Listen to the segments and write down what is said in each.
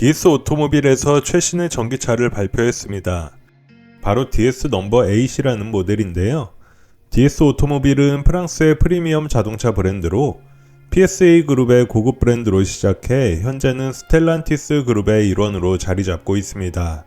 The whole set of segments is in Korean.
DS 오토모빌에서 최신의 전기차를 발표했습니다. 바로 DS 넘버 8이라는 모델인데요. DS 오토모빌은 프랑스의 프리미엄 자동차 브랜드로 PSA 그룹의 고급 브랜드로 시작해 현재는 스텔란티스 그룹의 일원으로 자리 잡고 있습니다.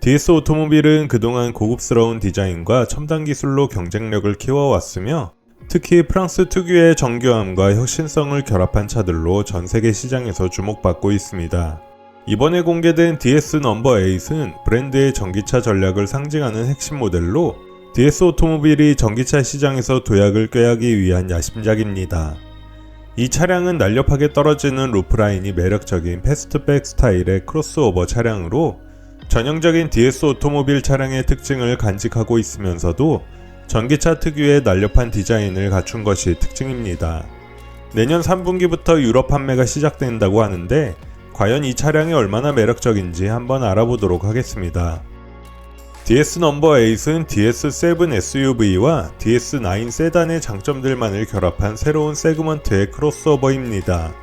DS 오토모빌은 그동안 고급스러운 디자인과 첨단 기술로 경쟁력을 키워왔으며 특히 프랑스 특유의 정교함과 혁신성을 결합한 차들로 전 세계 시장에서 주목받고 있습니다. 이번에 공개된 DS 넘버 8은 브랜드의 전기차 전략을 상징하는 핵심 모델로 DS 오토모빌이 전기차 시장에서 도약을 꾀하기 위한 야심작입니다. 이 차량은 날렵하게 떨어지는 루프라인이 매력적인 패스트백 스타일의 크로스오버 차량으로 전형적인 DS 오토모빌 차량의 특징을 간직하고 있으면서도 전기차 특유의 날렵한 디자인을 갖춘 것이 특징입니다. 내년 3분기부터 유럽 판매가 시작된다고 하는데 과연 이 차량이 얼마나 매력적인지 한번 알아보도록 하겠습니다. DS 넘버 8은 DS7 SUV와 DS9 세단의 장점들만을 결합한 새로운 세그먼트의 크로스오버입니다.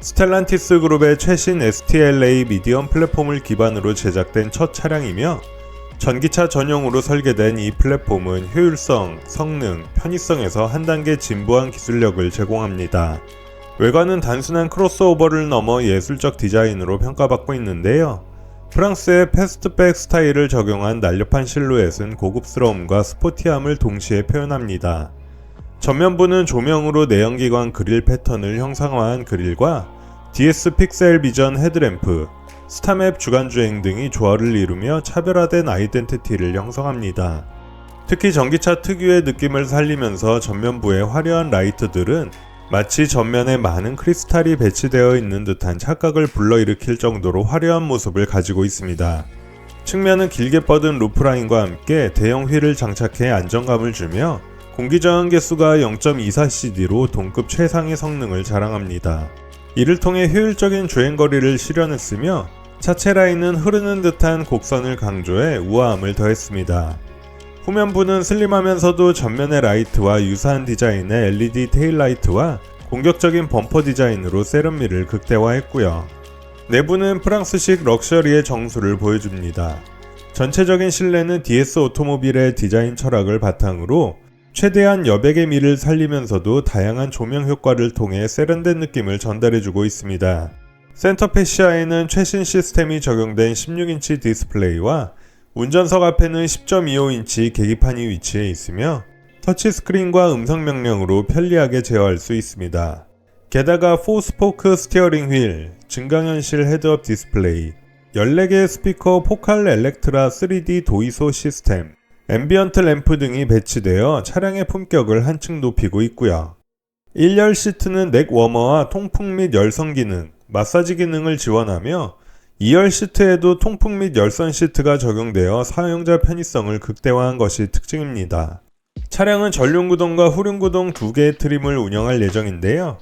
스텔란티스 그룹의 최신 STLA 미디엄 플랫폼을 기반으로 제작된 첫 차량이며 전기차 전용으로 설계된 이 플랫폼은 효율성, 성능, 편의성에서 한 단계 진보한 기술력을 제공합니다. 외관은 단순한 크로스오버를 넘어 예술적 디자인으로 평가받고 있는데요. 프랑스의 패스트백 스타일을 적용한 날렵한 실루엣은 고급스러움과 스포티함을 동시에 표현합니다. 전면부는 조명으로 내연기관 그릴 패턴을 형상화한 그릴과 DS 픽셀 비전 헤드램프, 스타맵 주간주행 등이 조화를 이루며 차별화된 아이덴티티를 형성합니다. 특히 전기차 특유의 느낌을 살리면서 전면부의 화려한 라이트들은 마치 전면에 많은 크리스탈이 배치되어 있는 듯한 착각을 불러일으킬 정도로 화려한 모습을 가지고 있습니다. 측면은 길게 뻗은 루프라인과 함께 대형 휠을 장착해 안정감을 주며 공기저항 개수가 0.24cd로 동급 최상의 성능을 자랑합니다. 이를 통해 효율적인 주행거리를 실현했으며 차체 라인은 흐르는 듯한 곡선을 강조해 우아함을 더했습니다. 후면부는 슬림하면서도 전면의 라이트와 유사한 디자인의 LED 테일라이트와 공격적인 범퍼 디자인으로 세련미를 극대화했고요. 내부는 프랑스식 럭셔리의 정수를 보여줍니다. 전체적인 실내는 DS 오토모빌의 디자인 철학을 바탕으로 최대한 여백의 미를 살리면서도 다양한 조명 효과를 통해 세련된 느낌을 전달해주고 있습니다. 센터 패시아에는 최신 시스템이 적용된 16인치 디스플레이와 운전석 앞에는 10.25인치 계기판이 위치해 있으며 터치스크린과 음성 명령으로 편리하게 제어할 수 있습니다. 게다가 4스포크 스티어링 휠, 증강현실 헤드업 디스플레이, 14개의 스피커 포칼 엘렉트라 3D 도이소 시스템, 앰비언트 램프 등이 배치되어 차량의 품격을 한층 높이고 있고요. 1열 시트는 넥 워머와 통풍 및 열선 기능, 마사지 기능을 지원하며 2열 시트에도 통풍 및 열선 시트가 적용되어 사용자 편의성을 극대화한 것이 특징입니다. 차량은 전륜구동과 후륜구동 두 개의 트림을 운영할 예정인데요.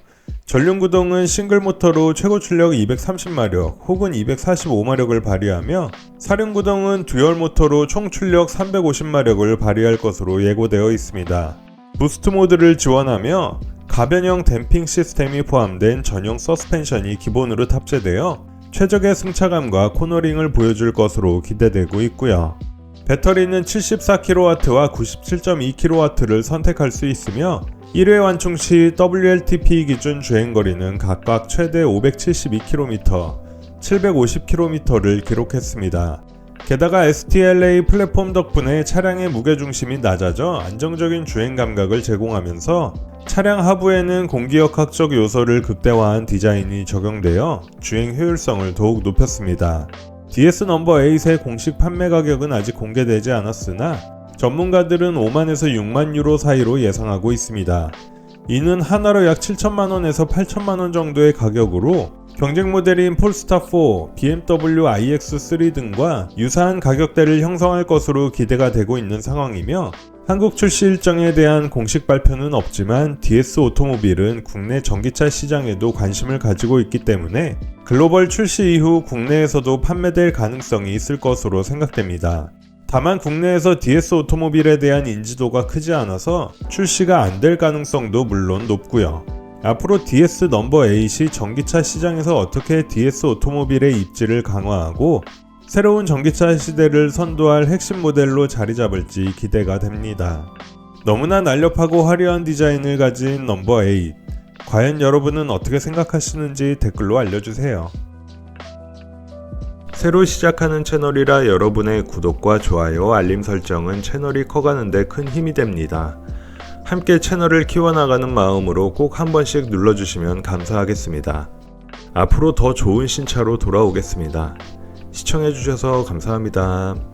전륜구동은 싱글 모터로 최고 출력 230마력 혹은 245마력을 발휘하며 사륜구동은 듀얼 모터로 총 출력 350마력을 발휘할 것으로 예고되어 있습니다. 부스트 모드를 지원하며 가변형 댐핑 시스템이 포함된 전용 서스펜션이 기본으로 탑재되어 최적의 승차감과 코너링을 보여줄 것으로 기대되고 있고요. 배터리는 74kW와 97.2kW를 선택할 수 있으며 1회 완충 시 WLTP 기준 주행거리는 각각 최대 572km, 750km를 기록했습니다. 게다가 STLA 플랫폼 덕분에 차량의 무게중심이 낮아져 안정적인 주행 감각을 제공하면서 차량 하부에는 공기역학적 요소를 극대화한 디자인이 적용되어 주행 효율성을 더욱 높였습니다. DS 넘버 8의 공식 판매 가격은 아직 공개되지 않았으나 전문가들은 5만에서 6만 유로 사이로 예상하고 있습니다. 이는 하나로 약 7천만 원에서 8천만 원 정도의 가격으로 경쟁 모델인 폴스타4, BMW iX3 등과 유사한 가격대를 형성할 것으로 기대가 되고 있는 상황이며 한국 출시 일정에 대한 공식 발표는 없지만 DS 오토모빌은 국내 전기차 시장에도 관심을 가지고 있기 때문에 글로벌 출시 이후 국내에서도 판매될 가능성이 있을 것으로 생각됩니다. 다만 국내에서 DS 오토모빌에 대한 인지도가 크지 않아서 출시가 안 될 가능성도 물론 높고요. 앞으로 DS 넘버 8이 전기차 시장에서 어떻게 DS 오토모빌의 입지를 강화하고 새로운 전기차 시대를 선도할 핵심 모델로 자리 잡을지 기대가 됩니다. 너무나 날렵하고 화려한 디자인을 가진 넘버 8. 과연 여러분은 어떻게 생각하시는지 댓글로 알려주세요. 새로 시작하는 채널이라 여러분의 구독과 좋아요, 알림 설정은 채널이 커가는데 큰 힘이 됩니다. 함께 채널을 키워나가는 마음으로 꼭 한 번씩 눌러주시면 감사하겠습니다. 앞으로 더 좋은 신차로 돌아오겠습니다. 시청해주셔서 감사합니다.